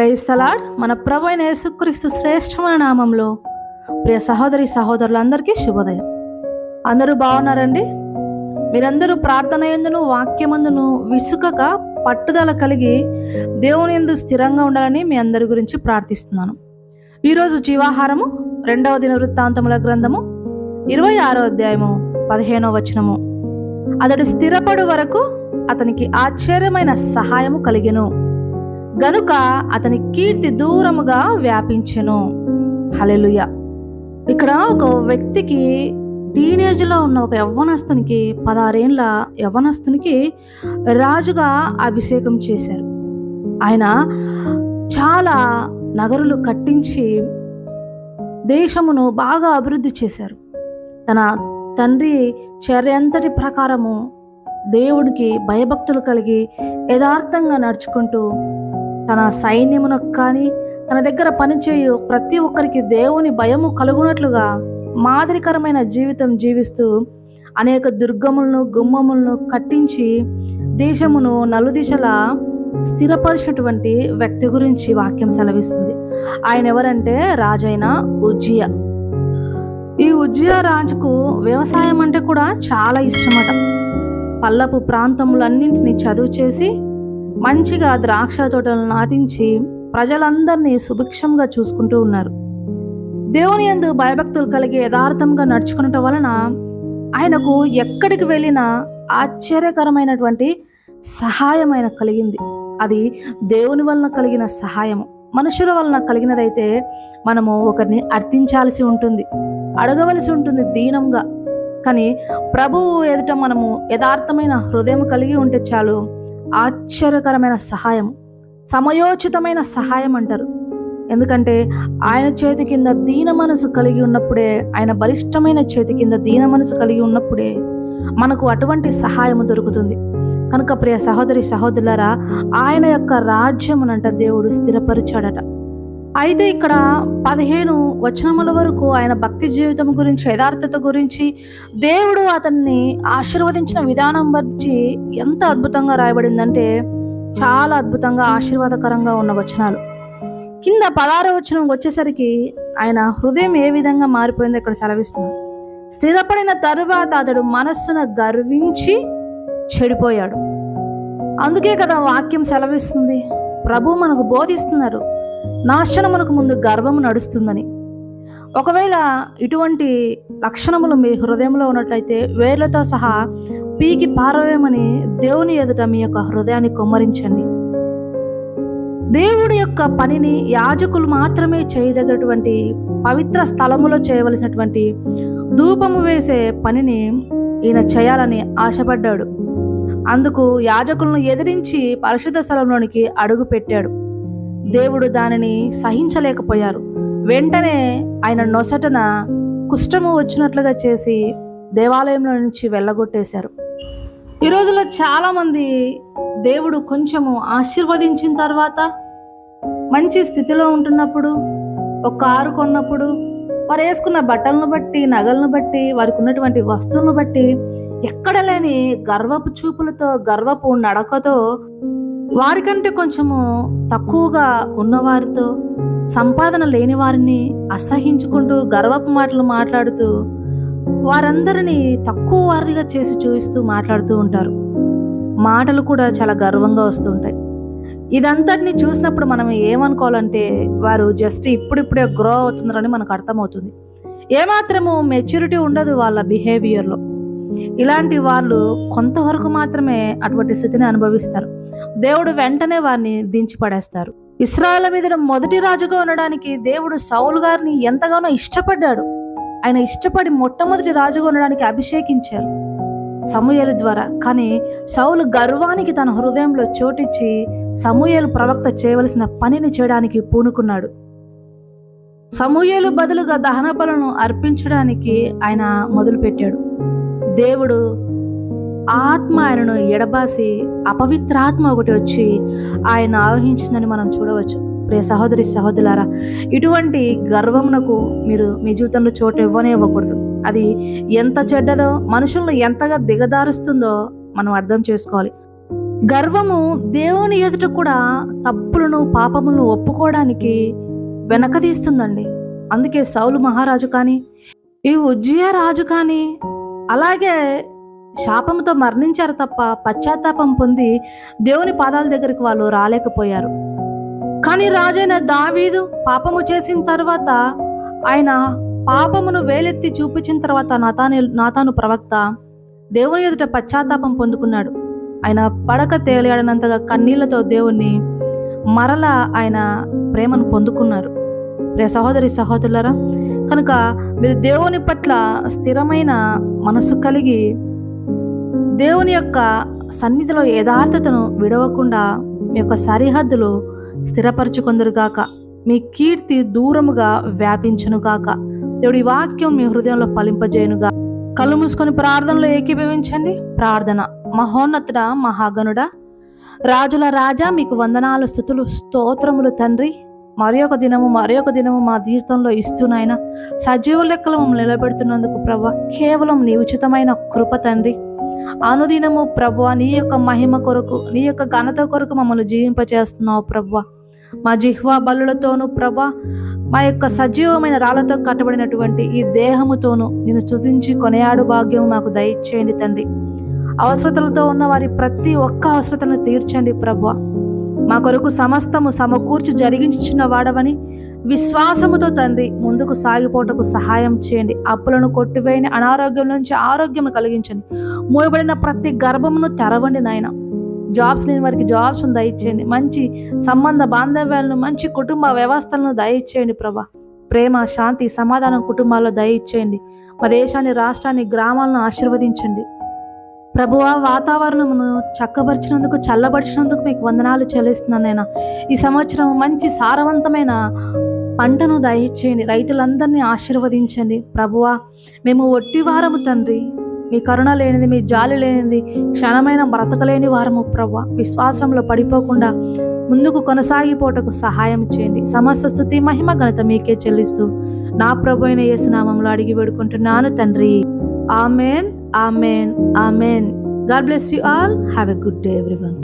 Praise the Lord మన ప్రభైన యేసుక్రీస్తు శ్రేష్టమైన నామంలో. ప్రియ సహోదరి సహోదరులందరికీ శుభోదయం. అందరూ బాగున్నారండి? మీరందరూ ప్రార్థన ఎందును వాక్యమందును విసుకక పట్టుదల కలిగి దేవుని ఎందు స్థిరంగా ఉండాలని మీ అందరి గురించి ప్రార్థిస్తున్నాను. ఈరోజు జీవాహారము రెండవ దిన వృత్తాంతముల గ్రంథము ఇరవై ఆరో అధ్యాయము పదిహేనో వచనము. అతడు స్థిరపడు వరకు అతనికి ఆశ్చర్యమైన సహాయము కలిగెను. గనుక అతని కీర్తి దూరముగా వ్యాపించెను. హలెలుయ ఇక్కడ ఒక వ్యక్తికి టీనేజ్లో ఉన్న ఒక యవ్వనస్తునికి పదహారేండ్ల యవ్వనస్తునికి రాజుగా అభిషేకం చేశారు. ఆయన చాలా నగరులు కట్టించి దేశమును బాగా అభివృద్ధి చేశారు. తన తండ్రి చర్యంతటి ప్రకారము దేవుడికి భయభక్తులు కలిగి యథార్థంగా నడుచుకుంటూ తన సైన్యమునకు కానీ తన దగ్గర పనిచేయు ప్రతి ఒక్కరికి దేవుని భయము కలుగునట్లుగా మాదిరికరమైన జీవితం జీవిస్తూ అనేక దుర్గములను గుమ్మములను కట్టించి దేశమును నలుదిశలా స్థిరపరిచినటువంటి వ్యక్తి గురించి వాక్యం సెలవిస్తుంది. ఆయన ఎవరంటే రాజైన ఉజ్జియా. ఈ ఉజ్జియా రాజుకు వ్యవసాయం అంటే కూడా చాలా ఇష్టమట. పల్లపు ప్రాంతములన్నింటినీ చదువు చేసి మంచిగా ద్రాక్ష తోటలు నాటించి ప్రజలందరినీ సుభిక్షంగా చూసుకుంటూ ఉన్నారు. దేవుని యందు భయభక్తులు కలిగి యథార్థంగా నడుచుకునటం వలన ఆయనకు ఎక్కడికి వెళ్ళినా ఆశ్చర్యకరమైనటువంటి సహాయం ఆయన కలిగింది. అది దేవుని వలన కలిగిన సహాయము. మనుషుల వలన కలిగినదైతే మనము ఒకరిని అర్థించాల్సి ఉంటుంది. అడగవలసి ఉంటుంది దీనంగా. కానీ ప్రభువు ఎదుట మనము యథార్థమైన హృదయం కలిగి ఉంటే చాలు ఆశ్చర్యకరమైన సహాయం సమయోచితమైన సహాయం అంటారు. ఎందుకంటే ఆయన చేతి కింద దీన మనసు కలిగి ఉన్నప్పుడే ఆయన బలిష్టమైన చేతి కింద దీన మనసు కలిగి ఉన్నప్పుడే మనకు అటువంటి సహాయము దొరుకుతుంది. కనుక ప్రియ సహోదరి సహోదరులారా ఆయన యొక్క రాజ్యమునంట దేవుడు స్థిరపరిచాడట. అయితే ఇక్కడ పదిహేను వచనముల వరకు ఆయన భక్తి జీవితం గురించి యథార్థత గురించి దేవుడు అతన్ని ఆశీర్వదించిన విధానం గురించి ఎంత అద్భుతంగా రాయబడిందంటే చాలా అద్భుతంగా ఆశీర్వాదకరంగా ఉన్న వచనాలు. కింద పదార వచనం వచ్చేసరికి ఆయన హృదయం ఏ విధంగా మారిపోయిందో ఇక్కడ సెలవిస్తుంది స్థిరపడిన తరువాత అతడు మనస్సును గర్వించి చెడిపోయాడు. అందుకే కదా వాక్యం సెలవిస్తుంది. ప్రభు మనకు బోధిస్తున్నారు. నాశనమునకు ముందు గర్వము నడుస్తుందని. ఒకవేళ ఇటువంటి లక్షణములు మీ హృదయంలో ఉన్నట్లయితే వేర్లతో సహా పీకి పారవేయమని దేవుని ఎదుట మీ యొక్క హృదయాన్ని కొమ్మరించండి. దేవుడి యొక్క పనిని యాజకులు మాత్రమే చేయదగినటువంటి పవిత్ర స్థలములో చేయవలసినటువంటి ధూపము వేసే పనిని ఈయన చేయాలని ఆశపడ్డాడు. అందుకు యాజకులను ఎదిరించి పరిశుద్ధ స్థలంలోనికి అడుగు పెట్టాడు దేవుడు దానిని సహించలేకపోయారు. వెంటనే ఆయన నొసటన కుష్టము వచ్చినట్లుగా చేసి దేవాలయంలో నుంచి వెళ్ళగొట్టేశారు. ఈ రోజుల్లో చాలామంది దేవుడు కొంచెము ఆశీర్వదించిన తర్వాత మంచి స్థితిలో ఉంటున్నప్పుడు ఒక కారు కొన్నప్పుడు వారు వేసుకున్న బట్టలను బట్టి నగలను బట్టి వారికి ఉన్నటువంటి వస్తువులను బట్టి ఎక్కడ లేని గర్వపు చూపులతో గర్వపు నడకతో వారికంటే కొంచెము తక్కువగా ఉన్నవారితో సంపాదన లేని వారిని అసహించుకుంటూ గర్వపు మాటలు మాట్లాడుతూ వారందరినీ తక్కువ వారిగా చేసి చూపిస్తూ మాట్లాడుతూ ఉంటారు. మాటలు కూడా చాలా గర్వంగా వస్తుంటాయి ఇదంతటిని చూసినప్పుడు మనం ఏమనుకోవాలంటే వారు జస్ట్ ఇప్పుడిప్పుడే గ్రో అవుతున్నారని మనకు అర్థమవుతుంది. ఏమాత్రము మెచ్యూరిటీ ఉండదు వాళ్ళ బిహేవియర్లో. ఇలాంటి వాళ్ళు కొంతవరకు మాత్రమే అటువంటి స్థితిని అనుభవిస్తారు. దేవుడు వెంటనే వారిని దించి పడేస్తారు. ఇస్రాయల మీద మొదటి రాజుగా ఉండడానికి దేవుడు సౌలు గారిని ఎంతగానో ఇష్టపడ్డాడు. ఆయన ఇష్టపడి మొట్టమొదటి రాజుగా ఉండడానికి అభిషేకించారు సమూయలు ద్వారా. కానీ సౌలు గర్వానికి తన హృదయంలో చోటిచ్చి సమూయలు ప్రవక్త చేయవలసిన పనిని చేయడానికి పూనుకున్నాడు. సమూయలు బదులుగా దహన బలను అర్పించడానికి ఆయన మొదలుపెట్టాడు. దేవుడు ఆత్మ ఆయనను ఎడబాసి అపవిత్రాత్మ ఒకటి వచ్చి ఆయన ఆవహించిందని మనం చూడవచ్చు. ప్రియ సహోదరి సహోదరులారా ఇటువంటి గర్వమునకు మీరు మీ జీవితంలో చోటు ఇవ్వనే ఇవ్వకూడదు అది ఎంత చెడ్డదో మనుషులను ఎంతగా దిగదారుస్తుందో మనం అర్థం చేసుకోవాలి. గర్వము దేవుని ఎదుట కూడా తప్పులను పాపములను ఒప్పుకోవడానికి వెనకదీస్తుందండి అందుకే సౌలు మహారాజు కానీ ఈ ఉజ్జయ రాజు కానీ అలాగే శాపంతో మరణించారు తప్ప పశ్చాత్తాపం పొంది దేవుని పాదాల దగ్గరికి వాళ్ళు రాలేకపోయారు. కానీ రాజైన దావీదు పాపము చేసిన తర్వాత ఆయన పాపమును వేలెత్తి చూపించిన తర్వాత నాతాని నాతాను ప్రవక్త దేవుని ఎదుట పశ్చాత్తాపం పొందుకున్నాడు. ఆయన పడక తేలియాడినంతగా కన్నీళ్ళతో దేవుణ్ణి మరల ఆయన ప్రేమను పొందుకున్నారు. ప్రే సహోదరి సహోదరులరా కనుక మీరు దేవుని పట్ల స్థిరమైన మనసు కలిగి దేవుని యొక్క సన్నిధిలో యథార్థతను విడవకుండా మీ యొక్క సరిహద్దులు స్థిరపరచుకొందురుగాక. మీ కీర్తి దూరముగా వ్యాపించునుగాక. దేవుడి వాక్యం మీ హృదయంలో ఫలింపజేయునుగా కళ్ళు మూసుకొని ప్రార్థనలో ఏకీభవించండి. ప్రార్థన. మహోన్నతుడ మహాగనుడ రాజుల రాజా మీకు వందనాలు స్థుతులు స్తోత్రములు తండ్రి. మరి ఒక దినము మరి ఒక దినము మా జీవితంలో ఇస్తున్నాయన సజీవ లెక్కలు మమ్మల్ని నిలబెడుతున్నందుకు ప్రభు కేవలం నీ ఉచితమైన కృప తండ్రి. అనుదినము ప్రభు నీ యొక్క మహిమ కొరకు నీ యొక్క ఘనత కొరకు మమ్మల్ని జీవింపచేస్తున్నావు ప్రభు. మా జిహ్వా బలులతోనూ ప్రభ మా యొక్క సజీవమైన రాళ్ళతో కట్టబడినటువంటి ఈ దేహముతోనూ నేను స్థుతించి కొనియాడు భాగ్యం మాకు దయచేయండి తండ్రి. అవసరతలతో ఉన్న వారి ప్రతి ఒక్క అవసరతను తీర్చండి ప్రభు. మా కొరకు సమస్తము సమకూర్చి జరిగించుచున్న వాడవని విశ్వాసముతో తండ్రి ముందుకు సాగిపోటకు సహాయం చేయండి. అప్పులను కొట్టివేయని అనారోగ్యం నుంచి ఆరోగ్యం కలిగించండి. మూయబడిన ప్రతి గర్భమును తెరవండి నాయన. జాబ్స్ లేని వారికి జాబ్స్ దయచేయండి. మంచి సంబంధ బాంధవ్యాలను మంచి కుటుంబ వ్యవస్థలను దయచేయండి ప్రభా. ప్రేమ శాంతి సమాధానం కుటుంబాల్లో దయచేయండి. మా దేశాన్ని రాష్ట్రాన్ని గ్రామాలను ఆశీర్వదించండి. ప్రభువా వాతావరణమును చక్కబరిచినందుకు చల్లబరిచినందుకు మీకు వందనాలు చెల్లిస్తున్నాను నేను ఈ సంవత్సరం మంచి సారవంతమైన పంటను దయచేయండి. రైతులందరినీ ఆశీర్వదించండి. ప్రభువా మేము ఒట్టివారము తండ్రి. మీ కరుణ లేనిది మీ జాలి లేనిది క్షణమైన బ్రతకలేని వారము ప్రభు విశ్వాసంలో పడిపోకుండా ముందుకు కొనసాగిపోటకు సహాయం చేయండి. సమస్త స్థుతి మహిమ ఘనత మీకే చెల్లిస్తూ నా ప్రభు అయిన యేసునామంలో అడిగి వేడుకుంటున్నాను తండ్రి. Amen. Amen. Amen. God bless you all. Have a good day, everyone.